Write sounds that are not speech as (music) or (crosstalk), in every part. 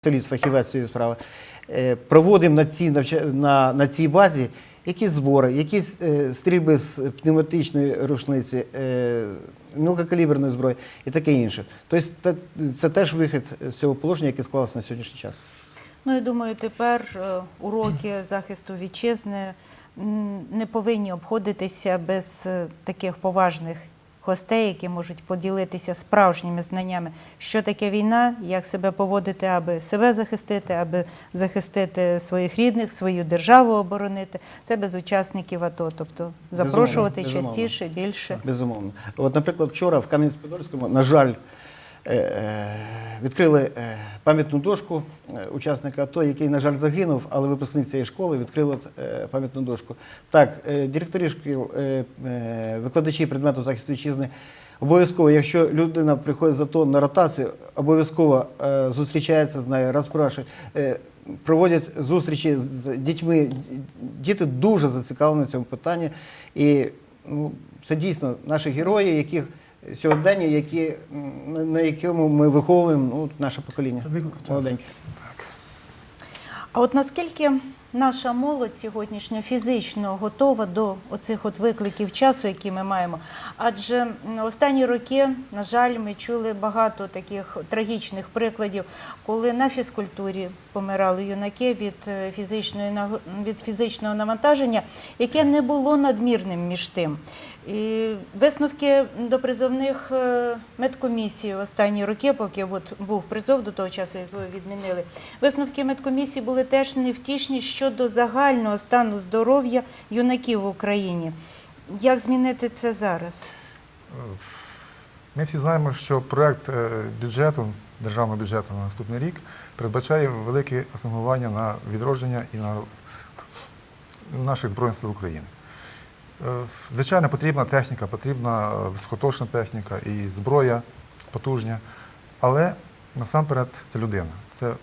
спеціаліст, фахівець цієї справи, е, проводимо на цій, на, на цій базі якісь збори, якісь е, стрільби з пневматичної рушниці, е, мілкокаліберної зброї і таке інше. Тобто це теж вихід з цього положення, яке склалося на сьогоднішній час. Ну і думаю, тепер е, уроки захисту вітчизни не повинні обходитися без е, таких поважних гостей, які можуть поділитися справжніми знаннями, що таке війна, як себе поводити, аби себе захистити, аби захистити своїх рідних, свою державу оборонити. Це без учасників АТО. Тобто запрошувати безумовно. частіше, більше. Безумовно. От, наприклад, вчора в Кам'янець-Подольському, на жаль, відкрили е, пам'ятну дошку е, учасника АТО, який, на жаль, загинув, але випускник цієї школи відкрили е, пам'ятну дошку. Так, е, директорі шкіл, е, е, викладачі предмету захисту вітчизни. Обов'язково, якщо людина приходить з АТО на ротацію, обов'язково е, зустрічається з нею, розпрашує, е, проводять зустрічі з дітьми. Діти дуже зацікавлені в цьому питанні. І ну, це дійсно наші герої, яких сьогодення, які, на якому ми виховуємо ну, наше покоління. Це виклик часу. Молоденьке. А от наскільки наша молодь сьогоднішня фізично готова до оцих от викликів часу, які ми маємо? Адже останні роки, на жаль, ми чули багато таких трагічних прикладів, коли на фізкультурі помирали юнаки від е, фізичної від фізичного навантаження, яке не було надмірним між тим. І висновки до призовних е, медкомісій останні роки, поки от був призов до того часу, як ви відмінили, висновки медкомісії були теж невтішні щодо загального стану здоров'я юнаків в Україні. Як змінити це зараз? Ми всі знаємо, що проект е, бюджету, державного бюджету на наступний рік передбачає велике асигнування на відродження і на наших Збройних сил України. Е, Звичайно, потрібна техніка, потрібна е, високоточна техніка і зброя потужня, але насамперед це людина, це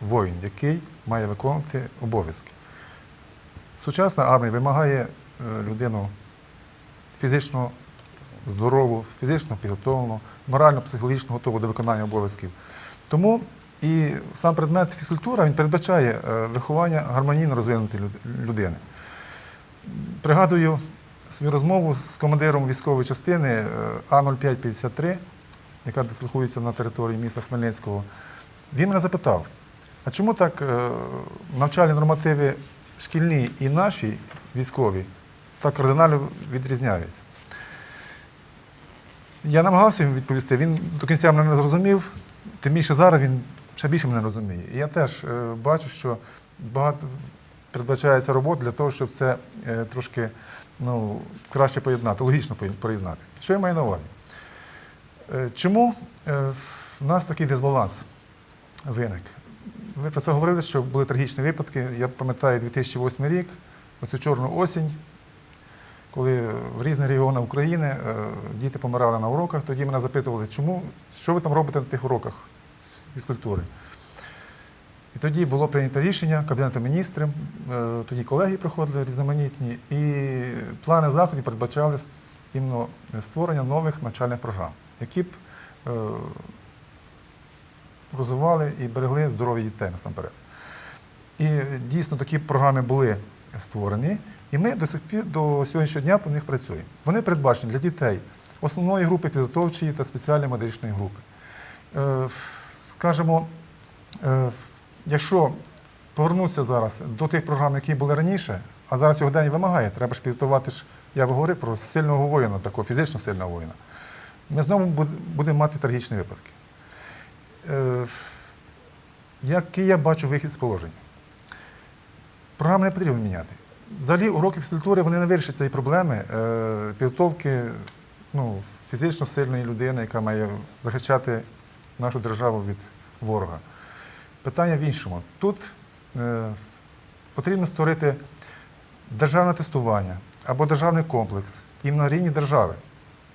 воїн, який має виконувати обов'язки. Сучасна армія вимагає е, людину фізично здорову, фізично підготовлену, морально-психологічно готову до виконання обов'язків. Тому і сам предмет фізкультура він передбачає е, виховання гармонійно розвинутої людини. Пригадую свою розмову з командиром військової частини е, А0553, яка дислокується на території міста Хмельницького. Він мене запитав, а чому так е, навчальні нормативи шкільні і наші військові так кардинально відрізняються? Я намагався йому відповісти, він до кінця мене не зрозумів, тим більше зараз він ще більше мене розуміє. І я теж е, бачу, що багато передбачається робота для того, щоб це е, трошки ну, краще поєднати, логічно поєднати. Що я маю на увазі? Чому в нас такий дисбаланс виник? Ви про це говорили, що були трагічні випадки. Я пам'ятаю 2008 рік, оцю чорну осінь, коли в різних регіонах України е, діти помирали на уроках, тоді мене запитували, чому, що ви там робите на тих уроках з фізкультури. І тоді було прийнято рішення Кабінету міністрів, е, тоді колеги приходили різноманітні, і плани заходів передбачали створення нових навчальних програм, які б е, розвивали і берегли здоров'я дітей насамперед. І дійсно такі програми були створені, і ми до сих пір до сьогоднішнього дня по них працюємо. Вони передбачені для дітей основної групи підготовчої та спеціальної медичної групи. Е, Скажімо, е, якщо повернутися зараз до тих програм, які були раніше, а зараз сьогодення вимагає, треба ж підготувати ж, я говорив про сильного воїна, такого фізично сильного воїна. Ми знову будемо мати трагічні випадки. Е, Який я бачу вихід з положення? Програми не потрібно міняти. Взагалі, уроки фізкультури вони не вирішать цієї проблеми е, підготовки ну, фізично сильної людини, яка має захищати нашу державу від ворога. Питання в іншому. Тут е, потрібно створити державне тестування або державний комплекс іменно на рівні держави.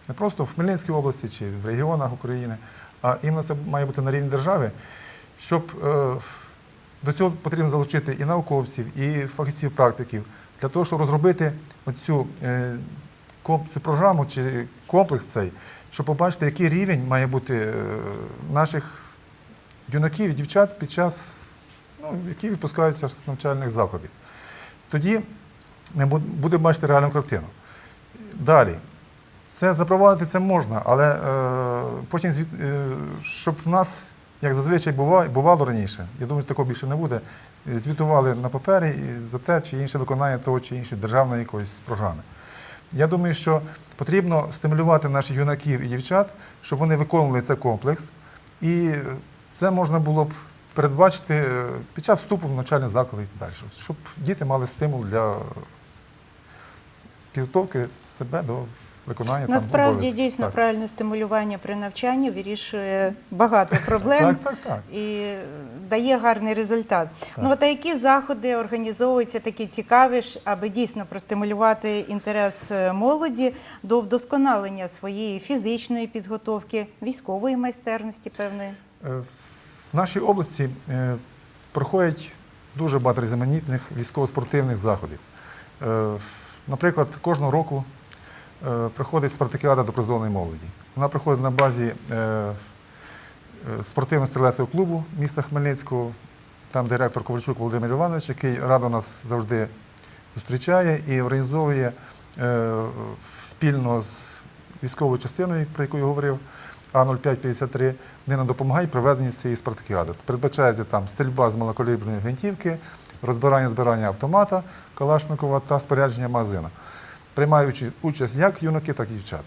Не просто в Хмельницькій області чи в регіонах України, а іменно це має бути на рівні держави, щоб е, до цього потрібно залучити і науковців, і фахівців практиків для того, щоб розробити оцю е, цю програму чи комплекс цей, щоб побачити, який рівень має бути е, наших юнаків і дівчат під час, ну, які відпускаються з навчальних закладів. Тоді ми будемо бачити реальну картину. Далі. Це запровадити це можна, але е, потім, звіт, е, щоб в нас, як зазвичай буває, бувало раніше, я думаю, такого більше не буде, е, звітували на папері за те чи інше виконання того чи іншої державної якоїсь програми. Я думаю, що потрібно стимулювати наших юнаків і дівчат, щоб вони виконували цей комплекс. І це можна було б передбачити е, під час вступу в навчальний заклад і так далі, щоб діти мали стимул для підготовки себе до виконання там, Насправді обов'язків. дійсно Так. правильне стимулювання при навчанні вирішує багато проблем. Так, так, так. і дає гарний результат. Ну от а які заходи організовуються такі цікаві, ж, аби дійсно простимулювати інтерес е, молоді до вдосконалення своєї фізичної підготовки, військової майстерності певної. Е, В нашій області е, проходять дуже багато різноманітних військово-спортивних заходів. Наприклад, кожного року е, проходить спартакіада до призовної молоді. Вона проходить на базі е, е, спортивно-стрілецького клубу міста Хмельницького. Там директор Ковальчук Володимир Іванович, який радо нас завжди зустрічає і організовує спільно з військовою частиною, про яку я говорив, А0553, вони нам допомагають проведенні цієї спартакіади. Передбачається там стрільба з малокаліберної гвинтівки, розбирання збирання автомата Калашникова та спорядження магазина. Приймають уча- участь як юнаки, так і дівчата.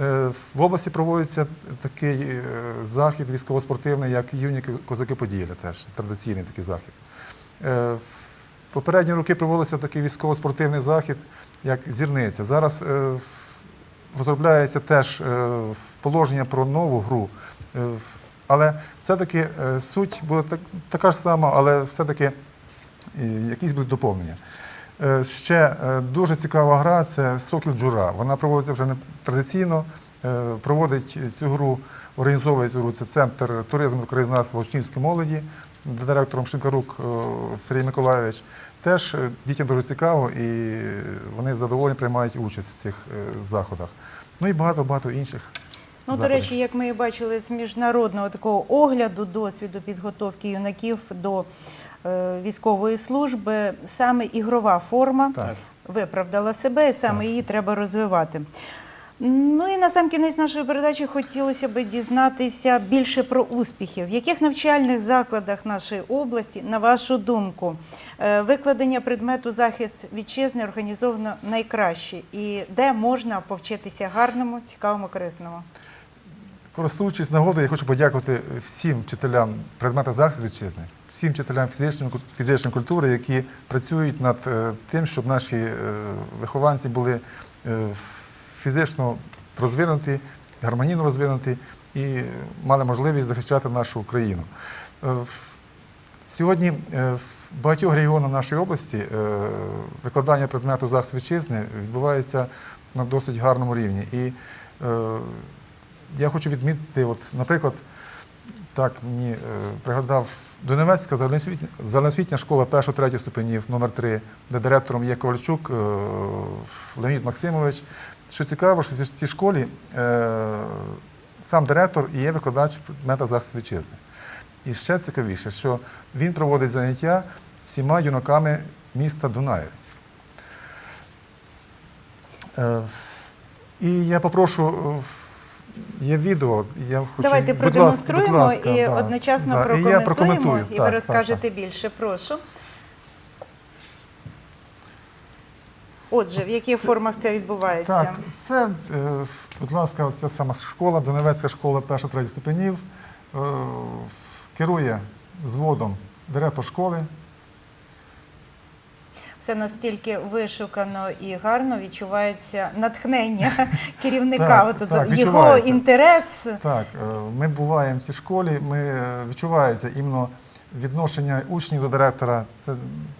Е, В області проводиться такий е, захід військово-спортивний, як юні козаки Поділля, теж традиційний такий захід. Е, Попередні роки проводився такий військово-спортивний захід, як зірниця. Зараз розробляється теж положення про нову гру. Але все-таки суть буде така ж сама, але все-таки якісь будуть доповнення. Е, Ще е, дуже цікава гра це Сокіл Джура. Вона проводиться вже не традиційно. Е, Проводить цю гру, організовує цю гру. Це центр туризму та краєзнавства учнівської молоді, директором Шинкарук Сергій Миколайович. Теж дітям дуже цікаво і вони з задоволенням приймають участь в цих заходах. Ну і багато-багато інших. Ну, до речі, як ми і бачили з міжнародного такого огляду досвіду підготовки юнаків до військової служби, саме ігрова форма Так. виправдала себе, і саме Так. її треба розвивати. Ну і на сам кінець нашої передачі хотілося б дізнатися більше про успіхи. В яких навчальних закладах нашої області, на вашу думку, е, викладення предмету захист вітчизни організовано найкраще і де можна повчитися гарному, цікавому, корисному? Користуючись нагодою, я хочу подякувати всім вчителям предмета захисту вітчизни, всім вчителям фізичної, культури, які працюють над е, тим, щоб наші е, вихованці були е, фізично розвинуті, гармонійно розвинуті і мали можливість захищати нашу країну. Сьогодні в багатьох регіонах нашої області викладання предмету захисту вітчизни відбувається на досить гарному рівні. І я хочу відмітити, от, наприклад, так мені е, пригадав Донецька загальноосвітня, школа 1-3 ступенів номер 3 де директором є Ковальчук е, Леонід Максимович. Що цікаво, що в цій школі е, сам директор і є викладач предмета захисту вітчизни. І ще цікавіше, що він проводить заняття всіма юнаками міста Дунаєвець. Е, І я попрошу, е, є відео, я хочу... Давайте будь продемонструємо будь ласка, і да, одночасно да, і прокоментуємо, я і, прокоментую. ви Так, так, розкажете так. більше. Прошу. Отже, в яких формах це відбувається? Так, це, е, будь ласка, ця сама школа, Донецька школа перша третя ступенів. Е, Керує зводом директор школи. Все настільки вишукано і гарно відчувається натхнення (laughs) керівника. Так, От, так, його інтерес. Так, е, ми буваємо в цій школі, ми е, відчувається іменно відношення учнів до директора. Це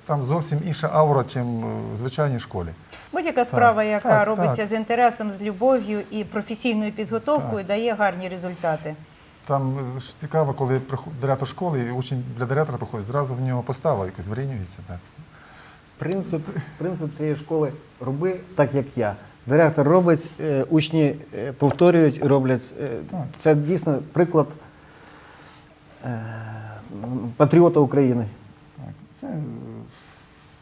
там зовсім інша аура, ніж в звичайній школі. Будь-яка справа, яка так, робиться так. з інтересом, з любов'ю і професійною підготовкою, дає гарні результати. Там е, цікаво, коли директор школи і учень для директора приходить, зразу в нього постава якось вирівнюється. Так. Принцип, принцип цієї школи роби так, як я. Директор робить, е, учні е, повторюють роблять. Е, Це дійсно приклад патріота України. Так, це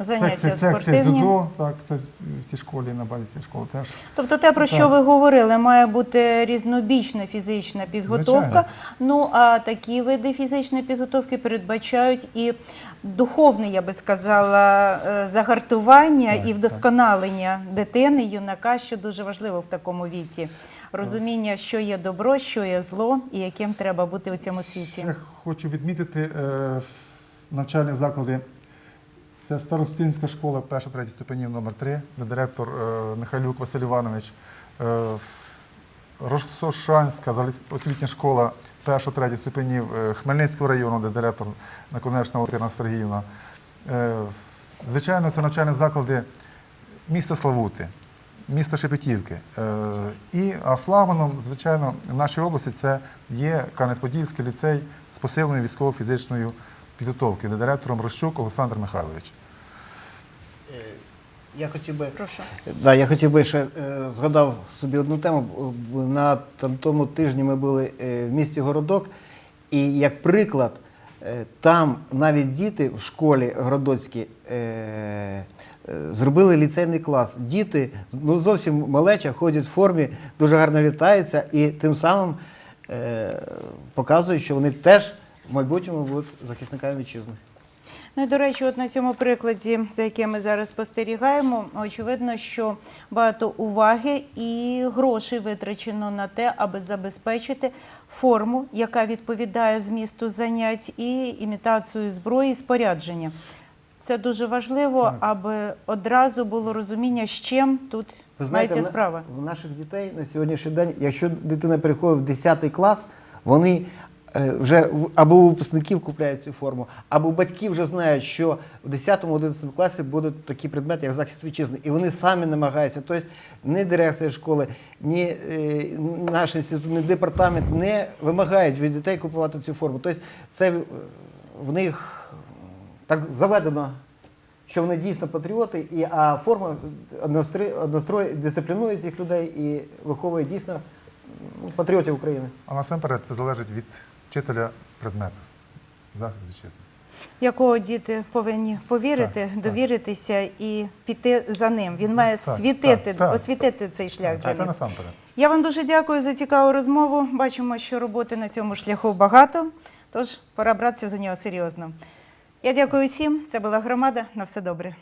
Заняття секція, секція спортивні. дзюдо, так, це в цій школі, на базі цієї школи теж. Тобто те, про що ви говорили, має бути різнобічна фізична підготовка. Звичайно. Ну а такі види фізичної підготовки передбачають і духовне, я би сказала, е, загартування Так, і вдосконалення дитини, юнака, що дуже важливо в такому віці. Розуміння, що є добро, що є зло, і яким треба бути у цьому світі. Ще хочу відмітити е, навчальні заклади. Це Старостинська школа, перша, третя ступенів номер 3 де директор е, Михайлюк Василь Іванович. Е, Росошанська освітня школа, перша, третя ступенів е, Хмельницького району, де директор Наконечна Валентина Сергіївна. Звичайно, це навчальні заклади міста Славути, міста Шепетівки. І а флагманом, звичайно, в нашій області це є Кам'янець-Подільський ліцей з посиленою військово-фізичною підготовкою, де директором Рощук Олександр Михайлович. Я хотів би Прошу. Да, я хотів би ще е, згадав собі одну тему. На там, тому тижні ми були е, в місті Городок, і як приклад, е, там навіть діти в школі Городоцькій е, е, зробили ліцейний клас. Діти ну, зовсім малеча, ходять в формі, дуже гарно вітаються і тим самим е, показують, що вони теж в майбутньому будуть захисниками вітчизни. Ну і до речі, от на цьому прикладі, за яким ми зараз спостерігаємо, очевидно, що багато уваги і грошей витрачено на те, аби забезпечити форму, яка відповідає змісту занять, і імітацію зброї і спорядження. Це дуже важливо, аби одразу було розуміння, з чим тут Ви знаєте, мається справа. в наших дітей на сьогоднішній день, якщо дитина переходить в 10 клас, вони вже в- або випускників купляють цю форму, або батьки вже знають, що в 10-11 класі будуть такі предмети, як захист вітчизни. І вони самі намагаються. Тобто ні дирекція школи, ні е, наш інститут, ні департамент не вимагають від дітей купувати цю форму. Тобто це е, в них так заведено що вони дійсно патріоти, і, а форма однострой, однострой дисциплінує цих людей і виховує дійсно ну, патріотів України. А насамперед це залежить від вчителя предмету. Захист вітчизни. Якого діти повинні повірити, Так, так. довіритися і піти за ним. Він Так, має так, світити, так, так. освітити цей шлях для А це них. насамперед. Я вам дуже дякую за цікаву розмову. Бачимо, що роботи на цьому шляху багато, тож пора братися за нього серйозно. Я дякую всім. Це була громада. На все добре.